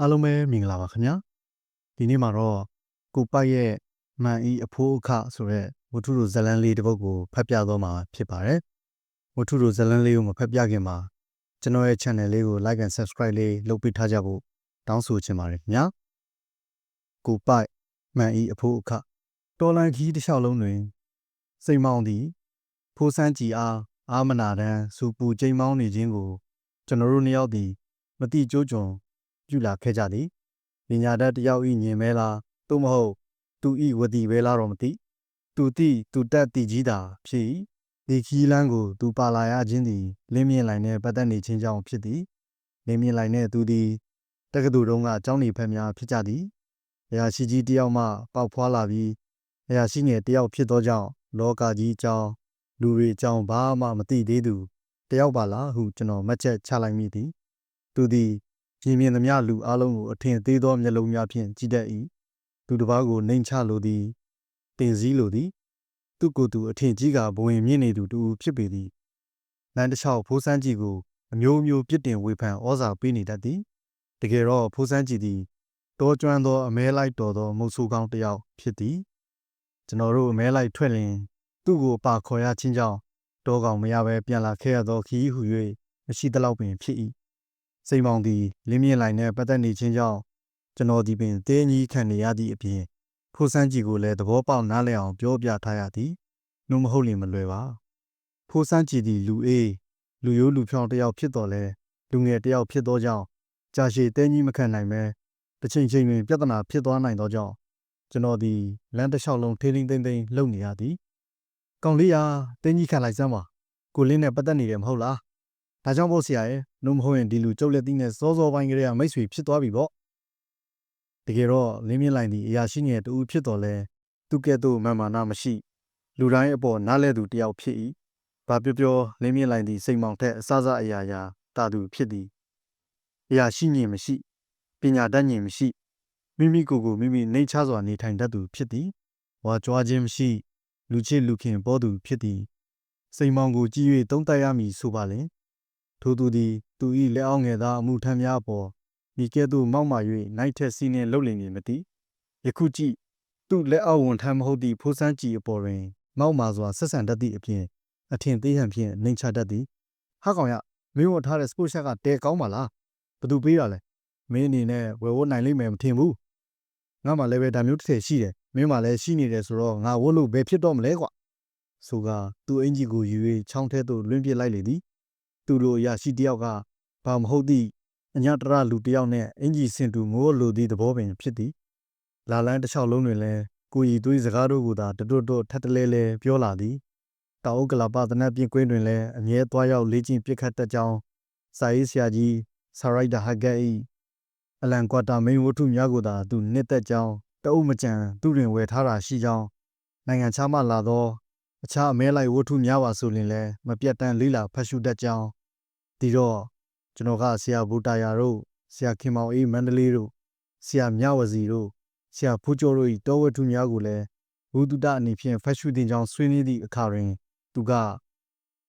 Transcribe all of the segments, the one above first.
အားလုံးပဲမင်္ဂလာပါခင်ဗျာဒီနေ့မှာတော့ကိုပိုက်ရဲ့မှန်ဤအဖိုးအခဆိုတဲ့ဝတ္ထုတို့ဇတ်လန်းလေးတစ်ပုဒ်ကိုဖတ်ပြတော့မှာဖြစ်ပါတယ်ဝတ္ထုတို့ဇတ်လန်းလေးကိုမဖတ်ပြခင်မှာကျွန်တော်ရဲ့ channel လေးကို like and subscribe လေးလုပ်ပေးထားကြဖို့တောင်းဆိုချင်ပါတယ်ခင်ဗျာကိုပိုက်မှန်ဤအဖိုးအခတော်လန်ခီးတစ်လျှောက်လုံးတွင် စိတ်မောင်းသည်ဖိုးစန်းကြည်အားအာမနာတန်းစူပူကြိမ်မောင်းနေခြင်းကို ကျွန်တော်တို့နှစ်ယောက်သည်မတိကျိုးကျွန် ပြုလာခဲ့ကြသည်ပညာတတ်တယောက်ဤညင်မဲလားသို့မဟုတ် သူဤဝတိပဲလားတော့မသိသူတိသူတက်တည်ကြီးတာဖြစ်၏ဒီခီးလန်းကိုသူပါလာရခြင်းသည်လင်းမြင့်လိုင်နှင့်ပတ်သက်နေခြင်းကြောင့်ဖြစ်သည်လင်းမြင့်လိုင်နှင့်သူသည်တက္ကသိုလ်တုန်းကအကြောင်းနေဖက်များဖြစ်ကြသည်အရာရှိကြီးတယောက်မှပေါက်ဖွာလာပြီးအရာရှိငယ်တယောက်ဖြစ်သောကြောင့်လောကကြီးအကြောင်းလူတွေအကြောင်းဘာမှမသိသေးသူတယောက်ပါလားဟုကျွန်တော်မှတ်ချက်ချလိုက်မိသည်သူသည် မြင်မြင်သမျှလူအလုံးကိုအထင်သေးသောမျက်လုံးများဖြင့်ကြည့်တတ်၏သူတစ်ပါးကိုနှိမ်ချလိုသည်တင်စည်းလိုသည် သူကိုယ်သူအထင်ကြီးကဘဝင်မြင့်နေသူတူဖြစ်ပေသည်လမ်းတစ်လျှောက်ဖိုးစန်းကြီးကိုအမျိုးမျိုးပြစ်တင်ဝေဖန်ဩဇာပေးနေတတ်သည်တကယ်တော့ဖိုးစန်းကြီးသည်တောကျွမ်းသောအမဲလိုက်တော်သောမုတ်ဆိုးကောင်းတစ်ယောက်ဖြစ်သည်ကျွန်တော်တို့အမဲလိုက်ထွက်လျင် သူ့ကိုပါခေါ်ရခြင်းကြောင့်တောကောင်မရဘဲပြန်လာခဲ့ရသောခီးဟု၍မရှိသလောက်ပင်ဖြစ်၏ စိန်မောင်သည်လင်းမြင့်လိုက်နှင့်ပတ်သက်နေခြင်းကြောင့်ကျွန်တော်ဒီပင်တင်းကြီးခံနေရသည့်အပြင်ဖိုးစန်းကြီးကိုလည်းသဘောပေါက်နားလည်အောင်ပြောပြထားရသည်နှုတ်မဟုတ်လင်မလွယ်ပါဖိုးစန်းကြီးသည်လူအေးလူရိုးလူဖြောင်းတစ်ယောက်ဖြစ်တော်လဲလူငယ်တစ်ယောက်ဖြစ်သောကြောင့်ကြာရှည်တင်းကြီးမခံနိုင်ပဲတစ်ချိန်ချိန်တွင်ပြဿနာဖြစ်သွားနိုင်သောကြောင့်ကျွန်တော်ဒီလမ်းတစ်လျှောက်လုံးထိန်းထိန်းသိမ်းသိမ်းလုပ်နေရသည်ကောင်လေးရာတင်းကြီးခံလိုက်စမ်းပါကိုလင်းနဲ့ပတ်သက်နေတယ်မဟုတ်လား ဒါကြောင့်ပေါ့ဆရာရဲ့နှုတ်မဟုတ်ရင်ဒီလူကျုပ်လက်သီးနဲ့စောစောပိုင်းကလေးကမိတ်ဆွေဖြစ်သွားပြီပေါ့တကယ်တော့လင်းမြင့်လိုက်ဒီအရာရှိငယ်တူဖြစ်တော်လဲသူကဲ့သို့မာမာနာမရှိ လူတိုင်းအပေါ်နားလဲသူတယောက်ဖြစ်၏ဘာပြောပြောလင်းမြင့်လိုက်ဒီစိတ်မောင်ထက်အစစအရာရာတာသူဖြစ်သည်အရာရှိညင်မရှိပညာတတ်ညင်မရှိမိမိကိုယ်ကိုမိမိနှိမ်ချစွာနေထိုင်တတ်သူဖြစ်သည်ဝါကြွားခြင်းမရှိ လူချစ်လူခင်ပေါ်သူဖြစ်သည်စိန်မောင်ကိုကြည့်၍တုံးတက်ရမည်ဆိုပါလင် ထိုသူသည် သူ၏လက်အောက်ငယ်သားအမှုထမ်းများအပေါ်မိကဲ့သို့မောက်မာ၍နိုင်ထက်စီးနှင်းလှုပ်လင်မည်မသိယခုကြည့်သူလက်အောက်ဝန်ထမ်းမဟုတ်သည့်ဖိုးစန်းကြည်အပေါ်တွင် မောက်မာစွာဆက်ဆံတတ်သည့်အပြင်အထင်သေးဟန်ဖြင့်နှိမ်ချတတ်သည်ဟာကောင်ရမင်းဝတ်ထားတဲ့စပို့ရှက်ကတဲကောင်းပါလားဘသူပေးတာလဲမင်းအနေနဲ့ဝယ်ဝတ်နိုင်လိမ့်မယ်မထင်ဘူးငါမှလည်းပဲဒါမျိုးတစ်ထည်ရှိတယ်မင်းမှလည်းရှိနေတယ်ဆိုတော့ငါဝတ်လို့ဘယ်ဖြစ်တော့မလဲကွဆိုကသူ့အင်ကြီးကိုယူ၍ချောင်းထဲသို့လွင့်ပစ်လိုက်လေသည် သူတို့အရာရှိတယောက်ကဘာမဟုတ်သည့်အညာတရလူတယောက်နဲ့အင်ကြီးစင်တူငိုးလိုသည့်သဘောပင်ဖြစ်သည်လာလန်းတစ်လျှောက်လုံးတွင်လည်းကိုရီသွေးစကားတို့ကိုသာတွတ်တွတ်ထပ်တလဲလဲပြောလာသည်တောင်ဥက္ကလာပသနတ်ပြင်ကွင်းတွင်လည်းအမြဲသွားရောက်လေ့ကျင့်ပစ်ခတ်တတ်ကြောင်းစာရေးဆရာကြီးဆာရိုက်တာဟဂတ်၏အလန်ကွာတာမိန်ဝတ္ထုများကိုသာသူနှစ်သက်ကြောင်းတအုပ်မကြံသူတွင်ဝယ်ထားတာရှိကြောင်းနိုင်ငံခြားမှလာသော အခြားအမဲလိုက်ဝတ္ထုများပါဆိုရင်လည်းမပြတ်တမ်းလေးလာဖတ်ရှုတတ်ကြောင်းဒီတော့ကျွန်တော်ကဆရာဘူတာယာတို့ဆရာခင်မောင်အေးမန္တလေးတို့ဆရာမြဝစီတို့ဆရာဖူးကျော်တို့၏တောဝတ္ထုများကိုလည်းဘုဒ္ဓတအနေဖြင့်ဖတ်ရှုတင်ကြောင်းဆွေးနွေးသည့်အခါတွင်သူက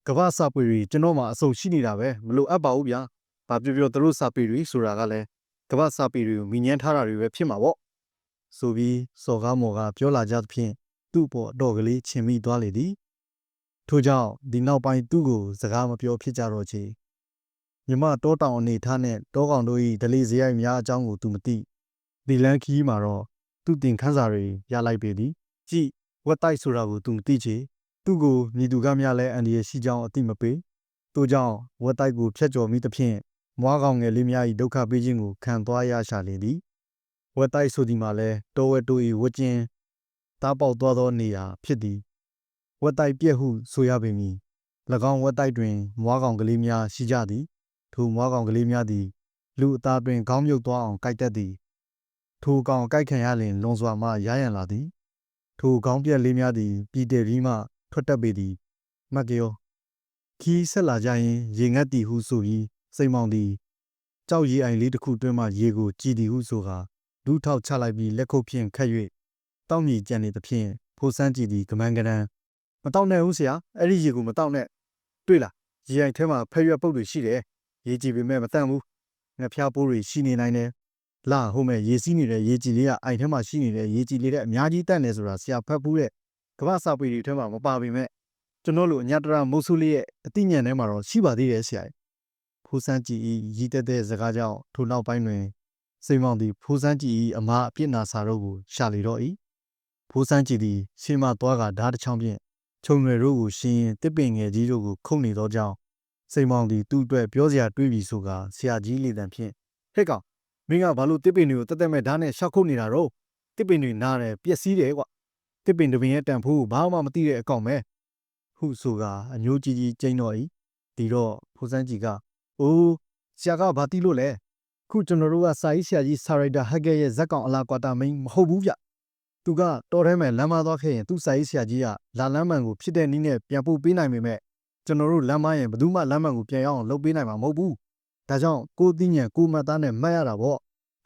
ကမ္ဘာစာပေတွေကျွန်တော်မှအစုံရှိနေတာပဲမလို့အပ်ပါဘူးဗျာ။ဘာပြောပြောသူတို့စာပေတွေဆိုတာကလည်းကမ္ဘာစာပေတွေကိုမိညမ်းထားတာတွေပဲဖြစ်မှာပေါ့။ဆိုပြီးစော်ကားမော်ကပြောလာကြသဖြင့် သူ့ပေါ်အတော်ကလေးချင်မိသွားလေသည်။ထို့ကြောင့်ဒီနောက်ပိုင်းသူ့ကိုစကားမပြောဖြစ်ကြတော့ချေမြမတောတောင်အနေထားနဲ့တောကောင်တို့၏ဒလေးစရိုက်များအကြောင်းကိုသူမသိဒီလန်ခီးမှာတော့သူ့တင်ခန်းစာတွေရလိုက်ပေသည်ကြည့်ဝက်တိုက်ဆိုတာကိုသူမသိချေသူ့ကိုမြည်သူကများလဲအန်ဒီရရှိကြောင်းအသိမပေးတို့ကြောင့်ဝက်တိုက်ကိုဖျက်ကျော်မိသဖြင့်မွားကောင်ငယ်လေးများ၏ဒုက္ခပေးခြင်းကိုခံသွားရရှာလေသည်ဝက်တိုက်ဆိုဒီမှာလဲတောဝက်တို့၏ဝကျင်း တားပေါက်သွားသောနေရာဖြစ်သည်ဝက်တိုက်ပြက်ဟုဆိုရပေမည်၎င်းဝက်တိုက်တွင်မွားကောင်ကလေးများရှိကြသည် ထိုမွားကောင်ကလေးများသည် လူအသားတွင်ခေါင်းမြုပ်သွားအောင်ကြိုက်တတ်သည် ထိုကောင်ကြိုက်ခံရလျင်လွန်စွာမှရရန်လာသည် ထိုခေါင်းပြက်လေးများသည်ပြည်တယ်ပြီးမှထွက်တတ်ပေသည်မတ်ကျော်ခီးဆက်လာကြရင်ရေငတ်သည်ဟုဆိုပြီးစိတ်မောင်သည်ကြောက်ရီအိုင်လေးတစ်ခုတွင်းမှရေကိုကြည်သည်ဟုဆိုကာဒူးထောက်ချလိုက်ပြီးလက်ခုပ်ဖြင့်ခတ်၍ တောက်မြည်ကြံနေသဖြင့်ဖိုးစန်းကြည်သည်ကမန်းကရန်မတောက်နဲ့ဦးဆရာအဲ့ဒီရေကိုမတောက်နဲ့တွေ့လားရေအိုင်ထဲမှာဖက်ရွက်ပုတ်တွေရှိတယ်ရေးကြည့်ပေမဲ့မတန့်ဘူးငါဖျားပိုးတွေရှိနေနိုင်တယ်လာဟိုမဲ့ရေစီးနေတဲ့ရေကြည်လေးကအိုင်ထဲမှာရှိနေတဲ့ရေကြည်လေးတဲ့အများကြီးတက်နေဆိုတာဆရာဖတ်ဘူးတဲ့ကမ္ဘာစာပေတွေထဲမှာမပါပေမဲ့ကျွန်တော်တို့အညတရမိုးဆူလေးရဲ့အသိဉာဏ်ထဲမှာတော့ရှိပါသေးတယ်ဆရာကြီးဖိုးစန်းကြည်ဤရည်တက်တဲ့စကားကြောင့်ထိုနောက်ပိုင်းတွင်စိန်မောင်သည်ဖိုးစန်းကြည်ဤအမားအပြစ်နာစာတို့ကိုရှာလေတော့၏ ဖိုးစန်းကြည်သည်ရှေးမှသွားကဓာတ်တစ်ချောင်းဖြင့်ခြုံရွယ်တို့ကိုရှင်ရင်တစ်ပင်ငယ်ကြီးတို့ကိုခုတ်နေသောကြောင့်စိန်မောင်သည်သူ့အတွက်ပြောစရာတွေးပြီးဆိုကဆရာကြီးလေတံဖြင့်ဟဲ့ကောင်မင်းကဘာလို့တစ်ပင်တွေကိုတက်တက်မဲ့ဓာတ်နဲ့ရှောက်ခုတ်နေတာတော့တစ်ပင်တွေနားတယ်ပျက်စီးတယ်ကွတစ်ပင်တစ်ပင်ရဲ့တန်ဖိုးကိုဘာမှမသိတဲ့အကောင်ပဲဟုဆိုကအညိုးကြီးကြီးကျိန်းတော့၏ဒီတော့ဖိုးစန်းကြည်ကအိုးဆရာကဘာတိလို့လဲခုကျွန်တော်တို့ကစာရေးဆရာကြီးဆာရိုက်တာဟက်ကဲရဲ့ဇက်ကောင်အလားကွာတာမင်းမဟုတ်ဘူးဗျ သူကတော်ထဲမဲ့လမ်းမသွားခဲ့ရင်သူ့စာရေးဆရာကြီးကလာလမ်းမှန်ကိုဖြစ်တဲ့နည်းနဲ့ပြန်ပို့ပေးနိုင်ပေမဲ့ကျွန်တော်တို့လမ်းမရင်ဘယ်သူမှလမ်းမှန်ကိုပြန်ရအောင်လုပ်ပေးနိုင်မှာမဟုတ်ဘူးဒါကြောင့်ကိုသိညံကိုမတ်သားနဲ့မှတ်ရတာပေါ့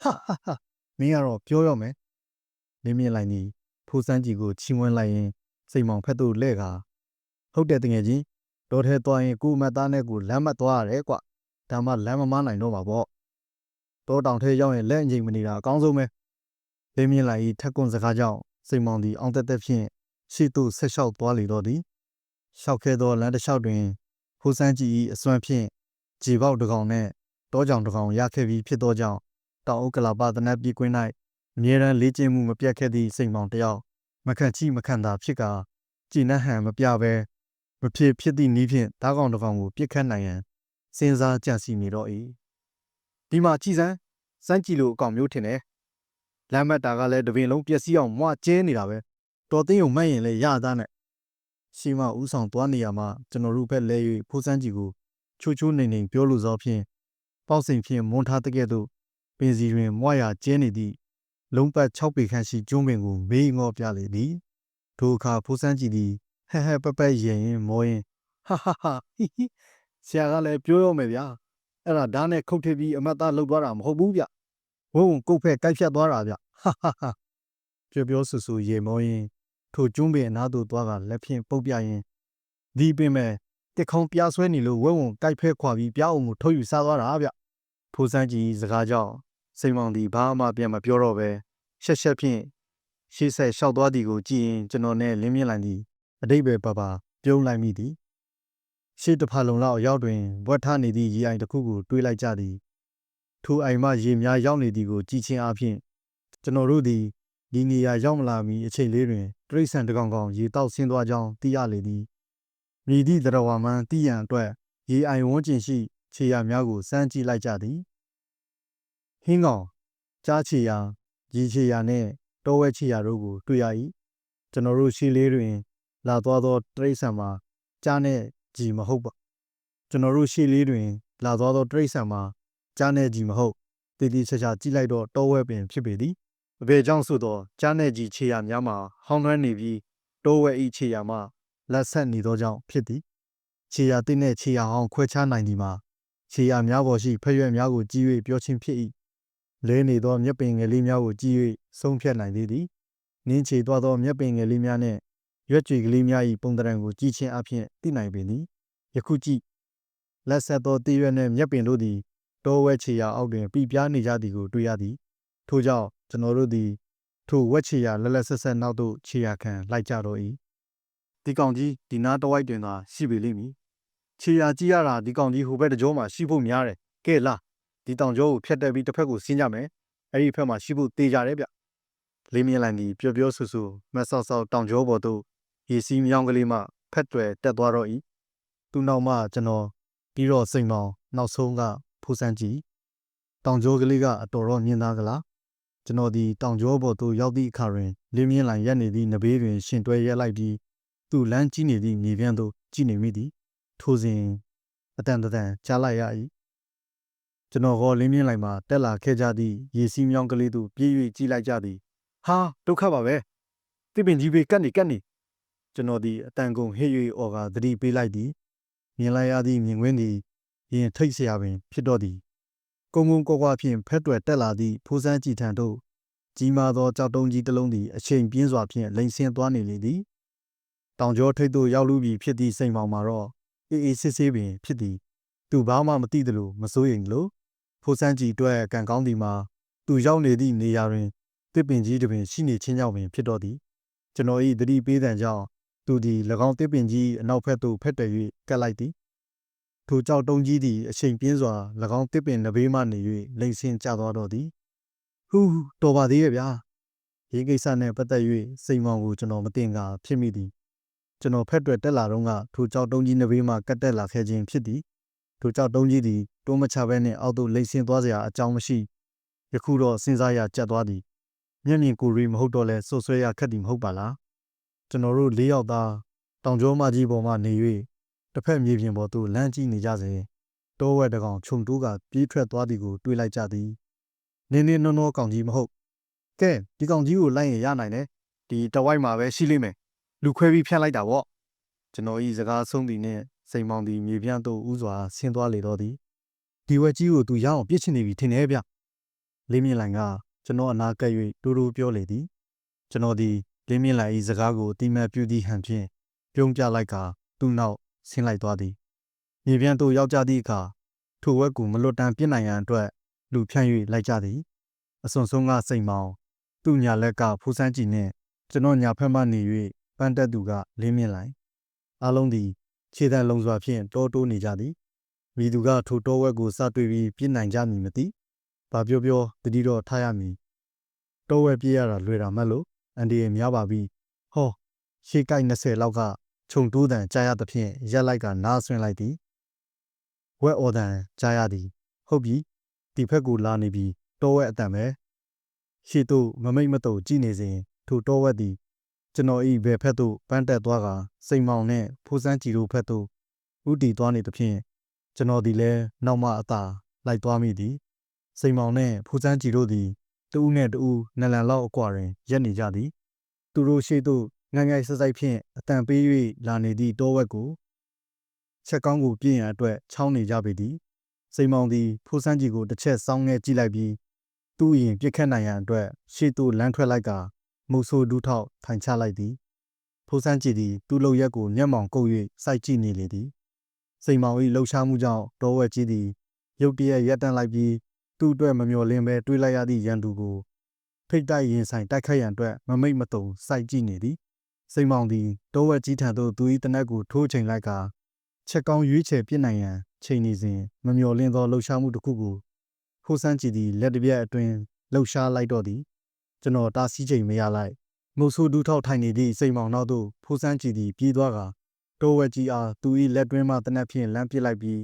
ဟာဟာဟာမင်းကတော့ပြောရမယ်လင်းမြင့်လိုက်နီဖိုးစန်းကြီးကိုချီးမွမ်းလိုက်ရင်စိတ်မောင်ဖက်တို့လဲ့ကဟုတ်တယ်တငယ်ချင်းတော်ထဲသွားရင်ကိုမတ်သားနဲ့ကိုလမ်းမတ်သွားရတယ်ကွဒါမှလမ်းမမနိုင်တော့မှာပေါ့တောတောင်ထဲရောက်ရင်လက်အငိမ်မနေတာအကောင်းဆုံးပဲ လင်းမြင့်လိုက်ထက်ကွန်စကားကြောင့်စိတ်မောင်သည်အောင်တက်တက်ဖြင့်ရှေ့သို့ဆက်လျှောက်သွားလေတော့သည်လျှောက်ခဲသောလမ်းတစ်လျှောက်တွင်ဖိုးစန်းကြီး၏အစွမ်းဖြင့်ခြေပေါက်တစ်ကောင်နှင့်တောကြောင်တစ်ကောင်ရခဲ့ပြီးဖြစ်သောကြောင့်တောင်အုပ်ကလာပသနပ်ပြည်ကွင်း၌အမြဲတမ်းလေ့ကျင့်မှုမပြတ်ခဲ့သည့်စိန်မောင်တစ်ယောက်မခန့်ချိမခန့်သာဖြစ်ကာကြည်နက်ဟန်မပြဘဲမဖြစ်ဖြစ်သည့်နည်းဖြင့်ဓားကောင်တစ်ကောင်ကိုပြစ်ခတ်နိုင်ရန်စဉ်းစားကြံစည်နေတော့၏ဒီမှာကြည်စမ်းစမ်းကြည့်လို့အကောင်မျိုးထင်တယ် လမ်းမတ်တာကလည်းတပင်လုံးပျက်စီးအောင်မွားကျဲနေတာပဲတော်သိန်းုံမှတ်ရင်လည်းရသားနဲ့ရှိမဦးဆောင်သွားနေရမှာကျွန်တော်တို့ဘက်လဲ၍ဖိုးစန်းကြီးကိုချိုးချိုးနေနေပြောလို့သောဖြင့်ပေါက်စိန်ဖြင့်မွန်ထားတဲ့ကဲ့သို့ပင်စီတွင်မွားရကျဲနေသည့်လုံးပတ်6ပေခန့်ရှိကျွန်းပင်ကိုမေးငေါပြလေသည်ထိုအခါဖိုးစန်းကြည်သည်ဟဲဟဲပပရင်ရင်မောရင်ဟာဟာဟာဟိဟိဆရာကလည်းပြောရောမယ်ဗျာအဲ့ဒါဓာတ်နဲ့ခုတ်ထစ်ပြီးအမတ်သားလှုပ်သွားတာမဟုတ်ဘူးဗျ ဝုံကုတ်ဖက်ကိုက်ဖြတ်သွားတာဗျဟာဟာဟာပြောပြောဆူဆူရေမောရင်ထိုကျွန်းပင်အနားသို့သွားကလက်ဖြင့်ပုတ်ပြရင်ဒီပင်မဲ့တက်ခေါင်းပြားဆွဲနေလို့ဝဲဝုံကိုက်ဖဲခွာပြီးပြားအောင်ကိုထုတ်ယူစားသွားတာဗျဖိုးစန်းကြီးစကားကြောင့်စိန်မောင်ဒီဘာမှပြန်မပြောတော့ပဲရှက်ရှက်ဖြင့်ရှေ့ဆက်လျှောက်သွားသည်ကိုကြည့်ရင်ကျွန်တော်နဲ့လင်းမြင့်လိုက်သည်အတိတ်ပဲပါပါပြုံးလိုက်မိသည်ရှေ့တစ်ဖက်လုံးလောက်ရောက်တွင်ဘွက်ထားနေသည့်ရေအိုင်တစ်ခုကိုတွေးလိုက်ကြသည် ထိုအိမ်မှရေများရောက်နေသည်ကိုကြည့်ချင်းအပြင်ကျွန်တော်တို့သည်ဒီနေရာရောက်မလာမီအချိန်လေးတွင်တရိษံတကောင်ကောင်ရေတောက်ဆင်းသွားကြောင်းသိရလေသည်မြည်သည့်တရဝါမှန်သိရန်အတွက်ရေအိုင်ဝန်းကျင်ရှိခြေရာများကိုစမ်းကြည့်လိုက်ကြသည်ဟင်းကောင်ကြားခြေရာရေခြေရာနှင့်တောဝဲခြေရာတို့ကိုတွေ့ရ၏ကျွန်တော်တို့ရှေးလေးတွင် လာသွားသောတရိษံမှာကြားနဲ့ကြည်မဟုတ်ပါကျွန်တော်တို့ရှေ့လေးတွင် လာသွားသောတရိษံမှာ ကြားနဲ့ကြည်မဟုတ်တည်တည်ချာချာကြည့်လိုက်တော့တောဝဲပင်ဖြစ်ပေသည်အဖေကြောင့်ဆိုသောကြားနဲ့ကြည်ခြေရာများမှာဟောင်းနှွမ်းနေပြီးတောဝဲဤခြေရာမှာလက်ဆက်နေသောကြောင့်ဖြစ်သည်ခြေရာတင်းနဲ့ခြေရာဟောင်းခွဲခြားနိုင်သည်မှာခြေရာများပေါ်ရှိဖရွက်များကိုကြည့်၍ပြောချင်းဖြစ်၏လဲနေသောမြက်ပင်ငယ်လေးများကိုကြည့်၍ဆုံးဖြတ်နိုင်သေးသည်နင်းချေသွားသောမြက်ပင်ငယ်လေးများနှင့်ရွက်ကြွေကလေးများ၏ပုံတံကိုကြည့်ချင်းအပြင်သိနိုင်ပေသည်ယခုကြည့်လက်ဆက်သောတည်ရွက်နှင့်မြက်ပင်တို့သည် တောဝဲချေရာအောက်တွင်ပြပြားနေကြသည်ကိုတွေ့ရသည် ထို့ကြောင့်ကျွန်တော်တို့သည် ထိုဝက်ချေရာလက်လက်ဆက်ဆက်နောက်သို့ခြေရာခံလိုက်ကြတော့၏ဒီကောင်ကြီးဒီနားတဝိုက်တွင်သာရှိပေလိမ့်မည်ခြေရာကြည့်ရတာဒီကောင်ကြီးဟိုဘက်တကြောမှာရှိဖို့များတယ်ကဲလားဒီတောင်ကျောကိုဖျက်တက်ပြီးတစ်ဖက်ကိုဆင်းကြမယ်အဲ့ဒီဖက်မှာရှိဖို့တေးကြတယ်ဗျလေးမြင်လိုက်ပြီးပျော်ပျော်ဆူဆူမက်ဆော့ဆော့တောင်ကျောပေါ်သို့ရေစီးမြောင်းကလေးမှဖက်တွယ်တက်သွားတော့၏သူနောက်မှကျွန်တော်ပြီးတော့စိန်မောင်နောက်ဆုံးက ဖိုးစန်းကြည့်တောင်ကျောကလေးကအတော်တော့မြင်သားကလားကျွန်တော်ဒီတောင်ကျောပေါ်သို့ရောက်သည့်အခါတွင်လင်းမြင့်လိုင်ရက်နေသည့်နဘေးတွင်ရှင်တွဲရက်လိုက်ပြီးသူ့လမ်းကြီးနေသည့်မြေပြန့်သို့ကြည့်နေမိသည်ထိုစဉ်အတန်တန်ကြားလိုက်ရ၏ကျွန်တော်ဟောလင်းမြင့်လိုက်မှတက်လာခဲ့ကြသည့်ရေစီးမြောင်းကလေးသို့ပြေး၍ကြည့်လိုက်ကြသည်ဟာဒုက္ခပါပဲတိပင်ကြီးပေကတ်နေကတ်နေကျွန်တော်ဒီအတန်ကုန်ဟေ့၍အော်ကသတိပေးလိုက်သည်မြင်လိုက်ရသည့်မြင်ကွင်းသည် ရင်ထိတ်ဆရာပင် ဖြစ်တော့သည်ကုံကုံကွာကွာဖြင့်ဖက်တွယ်တက်လာသည့်ဖိုးစန်းကြည်ထံသို့ကြီးမားသောကြောက်တုံးကြီးတစ်လုံးသည်အချိန်ပြင်းစွာဖြင့်လိန်ဆင်းသွားနေလေသည်တောင်ကျောထိပ်သို့ရောက်လူပြီဖြစ်သည့်စိန်မောင်မှာတော့အေးအေးဆေးဆေးပင်ဖြစ်သည်သူဘာမှမသိသလိုမစိုးရိမ်လို့ဖိုးစန်းကြည်အတွက်ကံကောင်းသည်မှာသူရောက်နေသည့်နေရာတွင်တစ်ပင်ကြီးတစ်ပင်ရှိနေချင်းကြောင့်ပင်ဖြစ်တော်သည်ကျွန်တော်၏သတိပေးသံကြောင့်သူသည်၎င်းတစ်ပင်ကြီးအနောက်ဘက်သို့ဖက်တည်၍ကပ်လိုက်သည် ထိုကြောက်တုံးကြီးသည်အချိန်ပြင်းစွာ၎င်းတစ်ပင်နဘေးမှနေ၍လိမ့်ဆင်းကျသွားတော်သည်ဟူးတော်ပါသေးရဲ့ဗျာရေးကိစ္စနှင့်ပတ်သက်၍စိန်မောင်ကိုကျွန်တော်မတင်ကာဖြစ်မိသည်ကျွန်တော်ဖက်တွယ်တက်လာတော့ကထိုကြောက်တုံးကြီးနဘေးမှကတ်တက်လာခဲ့ခြင်းဖြစ်သည်ထိုကြောက်တုံးကြီးသည်တိုးမချဘဲနှင့်အောက်သို့လိမ့်ဆင်းသွားစရာအကြောင်းမရှိယခုတော့စဉ်းစားရကြက်သွားသည်မျက်မြင်ကိုယ်ရီမဟုတ်တော့လဲဆွဆွဲရခက်သည်မဟုတ်ပါလားကျွန်တော်တို့လေးယောက်သားတောင်ကျောမကြီးပေါ်မှနေ၍ တစ်ဖက်မြေပြင်ပေါ်သို့လမ်းကြည့်နေကြစဉ်တောဝက်တကောင်ခြုံတိုးကပြေးထွက်သွားသည်ကိုတွေ့လိုက်ကြသည်နင်းနေနှောနှောကောင်ကြီးမဟုတ်ကဲဒီကောင်ကြီးကိုလိုက်ရင်ရနိုင်တယ်ဒီတဝိုက်မှာပဲရှိလိမ့်မယ်လူခွဲပြီးဖြန့်လိုက်တာပေါ့ကျွန်တော်ဤစကားဆုံးသည်နှင့်စိန်မောင်သည်မြေပြန့်သို့ဥစွာဆင်းသွားလေတော့သည်ဒီဝက်ကြီးကိုသူရအောင်ပြစ်ချင်နေပြီထင်တယ်ဗျလေးမြင့်လိုင်ကကျွန်တော်အနာကပ်၍တူတူပြောလေသည်ကျွန်တော်သည်လေးမြင့်လိုင်ဤစကားကိုအတိမတ်ပြုသည့်ဟန်ဖြင့်ပြုံးပြလိုက်ကာသူ့နောက် ဆင်းလိုက်သွားသည်မြေပြန့်သို့ရောက်ကြသည့်အခါထိုဝက်ကိုမလွတ်တမ်းပြစ်နိုင်ရန်အတွက်လူဖြန့်၍လိုက်ကြသည်အစွန်ဆုံးကစိန်မောင်သူ့ညာလက်ကဖူးစမ်းကြည့်နှင့်ကျွန်တော်ညာဖက်မှနေ၍ပန်းတက်သူကလင်းမြင့်လိုက်အားလုံးသည်ခြေတံလုံးစွာဖြင့်တောတိုးနေကြသည်မိသူကထိုတောဝက်ကိုစတွေ့ပြီးပြစ်နိုင်ကြမည်မသိဘာပြောပြောတတိတော့ထားရမည်တောဝက်ပြေးရတာလွယ်တာမဟုတ်လို့အန်ဒီရဲ့များပါပြီဟောရှေ့ကိုက်20လောက်က ခြုံတိုးတန်ကြားရသဖြင့်ရက်လိုက်ကနားဆွင့်လိုက်သည်ဝက်အော်တန်ကြားရသည် ဟုတ်ပြီဒီဖက်ကိုလာနေပြီတောဝက်အတန်ပဲရှေ့သို့မမိတ်မတုံကြည့်နေစဉ်ထိုတောဝက်သည်ကျွန်တော်ဤဘယ်ဖက်သို့ပန်းတက်သွားကစိန်မောင်နှင့်ဖိုးစန်းကြည်တို့ဖက်သို့ဥတီသွားနေသဖြင့်ကျွန်တော်သည်လည်းနောက်မှအသာလိုက်သွားမိသည်စိန်မောင်နှင့်ဖိုးစန်းကြည်တို့သည်တူးနှင့်တူးနလန်လောက်အကွာတွင်ရက်နေကြသည် သူတို့ရှေ့သို့ ငိုင်းငိုင်းဆက်ဆိုင်ဖြင့်အတန်ပေး၍လာနေသည့်တောဝက်ကိုချက်ကောင်းကိုပြည့်ရန်အတွက်ချောင်းနေကြပေသည်စိန်မောင်သည်ဖိုးစန်းကြည်ကိုတစ်ချက်စောင်းငဲကြည့်လိုက်ပြီးသူ့ရင်ပြစ်ခတ်နိုင်ရန်အတွက်ရှေ့သို့လမ်းထွက်လိုက်ကမုဆိုဒူးထောက်ထိုင်ချလိုက်သည်ဖိုးစန်းကြည်သည်သူ့လုံရက်ကိုမျက်မှောင်ကုပ်၍စိုက်ကြည့်နေလေသည်စိန်မောင်၏လှုပ်ရှားမှုကြောင့်တောဝက်ကြီးသည်ရုတ်တရက်ရပ်တန့်လိုက်ပြီးသူ့အတွက်မမျှော်လင့်ဘဲတွေးလိုက်ရသည့်ရန်သူကို ဖိတ်တိုက်ရင်ဆိုင်တိုက်ခတ်ရန်အတွက်မမိတ်မတုံစိုက်ကြည့်နေသည် စိန်မောင်သည်တောဝက်ကြီးထံသို့သူ၏တနက်ကိုထိုးချိန်လိုက်ကချက်ကောင်းရွေးချယ်ပြစ်နိုင်ရန်ချိန်နေစဉ်မမျှော်လင့်သောလှုပ်ရှားမှုတစ်ခုကိုဖိုးစန်းကြည်သည်လက်တစ်ပြက်အတွင်းလှုပ်ရှားလိုက်တော့သည်ကျွန်တော်တားဆီးချိန်မရလိုက်မုတ်ဆိုးဒူးထောက်ထိုင်နေသည့်စိန်မောင်နောက်သို့ဖိုးစန်းကြည်သည်ပြေးသွားကတောဝက်ကြီးအားသူ၏လက်တွင်းမှတနက်ဖြင့်လမ်းပစ်လိုက်ပြီး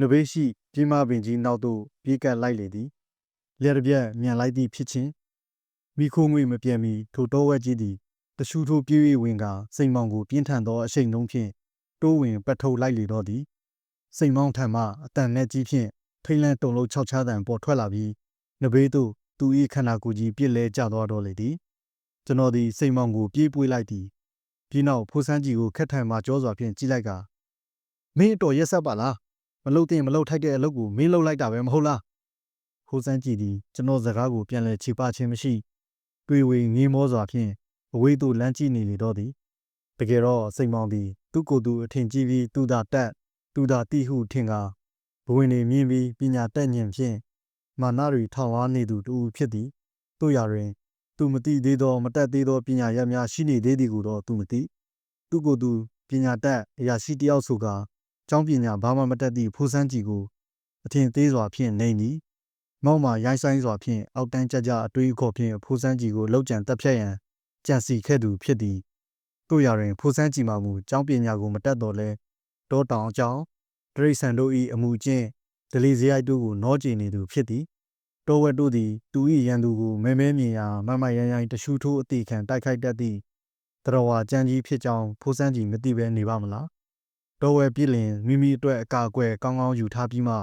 နဘေးရှိပြင်းမပင်ကြီးနောက်သို့ပြေးကပ်လိုက်လေသည်လျက်တစ်ပြက်မြန်လိုက်သည့်ဖြစ်ချင်းမိခိုးငွေမပြတ်မီထိုတောဝက်ကြီးသည် တရှူထိုးပြေး၍ဝင်ကစိန်မောင်ကိုပြင်းထန်သောအရှိန်နှုံးဖြင့်တိုးဝင်ပတ်ထုတ်လိုက်လေတော့သည်စိန်မောင်ထံမှအတန်နဲ့ကြီးဖြင့်ထိတ်လန့်တုန်လှုပ်ခြောက်ခြားတံပေါ်ထွက်လာပြီးနဘေးသို့သူ၏ခန္ဓာကိုယ်ကြီးပြစ်လဲကျသွားတော့လေသည်ကျွန်တော်သည်စိန်မောင်ကိုပြေးပွေးလိုက်သည်ပြီးနောက်ဖိုးစန်းကြီးကိုခက်ထန်မှကြောစွာဖြင့်ကြည့်လိုက်ကမင်းအတော်ရက်ဆက်ပါလားမလုတ်တင်မလုတ်ထိုက်တဲ့အလုပ်ကိုမင်းလုပ်လိုက်တာပဲမဟုတ်လားဖိုးစန်းကြီးသည်ကျွန်တော်စကားကိုပြန်လဲခြေပခြင်းမရှိ တွေ့ဝေငေးမောစွာဖြင့် အဝေးသို့လမ်းကြည့်နေလေတော့သည်တကယ်တော့စိန်မောင်သည် သူ့ကိုယ်သူအထင်ကြီးပြီးသူသာတက်သူသာတိဟုထင်ကားဘဝင်နေမြင်ပြီးပညာတက်ညင်ဖြင့်မာနတွေထောင်အားနေသူတူဖြစ်သည်တို့ရာတွင် သူမသိသေးသော မတက်သေးသောပညာရပ်များရှိနေသေးသည်ကိုတော့သူမသိသူကိုယ်သူပညာတတ်အရာရှိတယောက်ဆိုကာကျောင်းပညာဘာမှမတတ်သည့်ဖိုးစန်းကြီးကိုအထင်သေးစွာဖြင့်နေသည်မောက်မှရိုင်းဆိုင်စွာဖြင့်အောက်တန်းကြကြအတွေးအခေါ်ဖြင့်ဖိုးစန်းကြီးကိုလှုပ်ကြံတက်ဖြတ်ရန် ကြံစီခဲ့သူဖြစ်သည်တို့ရာတွင်ဖိုးစန်းကြီးမှမူကျောင်းပညာကိုမတတ်တော့လဲတောတောင်အကြောင်းဒရိဆန်တို့၏အမှုကျင့်ဒလီစရိုက်တို့ကိုနောကျင်နေသူဖြစ်သည်တောဝက်တို့သည်သူ၏ရန်သူကိုမဲမဲမြင်ရာမမရန်ရိုင်းတရှူထိုးအတိခံတိုက်ခိုက်တတ်သည့်တရဝါကြမ်းကြီးဖြစ်ကြောင်းဖိုးစန်းကြီးမသိဘဲနေပါမလားတောဝက်ပြည်လင်မိမိအတွက်အကာအကွယ်ကောင်းကောင်းယူထားပြီးမှ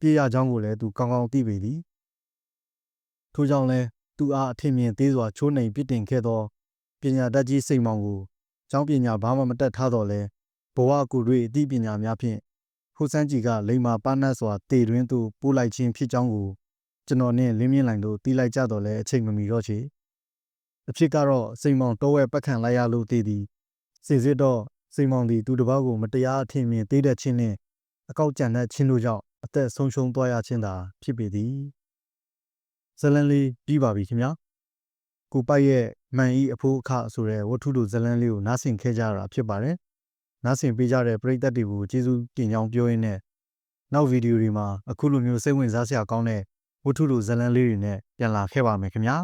ပြေးရကြောင်းကိုလည်းသူကောင်းကောင်းသိပေသည်ထို့ကြောင့်လဲ သူအားအထင်မြင်သေးစွာချိုးနှိမ်ပြစ်တင်ခဲ့သောပညာတတ်ကြီးစိတ်မောင်ကိုကျောင်းပညာဘာမှမတတ်ထားတော့လဲဘဝကူတွေအသိပညာများဖြင့်ဖိုးစန်းကြီးကလိမ္မာပါနတ်စွာတေတွင်သို့ပို့လိုက်ခြင်းဖြစ်ကြောင်းကိုကျွန်တော်နဲ့လင်းမြင့်လိုင်တို့တီးလိုက်ကြတော့လဲအချိန်မမီတော့ချေအဖြစ်ကတော့စိန်မောင်တောဝဲပတ်ခံလိုက်ရလို့တည်သည်စင်စစ်တော့စိန်မောင်သည်သူတစ်ပါးကိုမတရားအထင်မြင်သေးတဲ့ချင်းနဲ့အကောက်ကြံတဲ့ချင်းတို့ကြောင့်အသက်ဆုံးရှုံးသွားရခြင်းသာဖြစ်ပေသည် ဇတ်လန်းလေးပြီးပါပြီခင်ဗျာကိုပိုက်ရဲ့မှန်ဤအဖို့အခဆိုတဲ့ဝတ္ထုတို့ဇတ်လန်းလေးကိုနားဆင်ခဲ့ကြရတာဖြစ်ပါတယ်နားဆင်ပေးကြတဲ့ပရိသတ်တွေကိုကျေးဇူးတင်ကြောင်းပြောရင်းနဲ့နောက်ဗီဒီယိုတွေမှာအခုလိုမျိုးစိတ်ဝင်စားစရာကောင်းတဲ့ဝတ္ထုတို့ဇတ်လန်းလေးတွေနဲ့ပြန်လာခဲ့ပါမယ်ခင်ဗျာ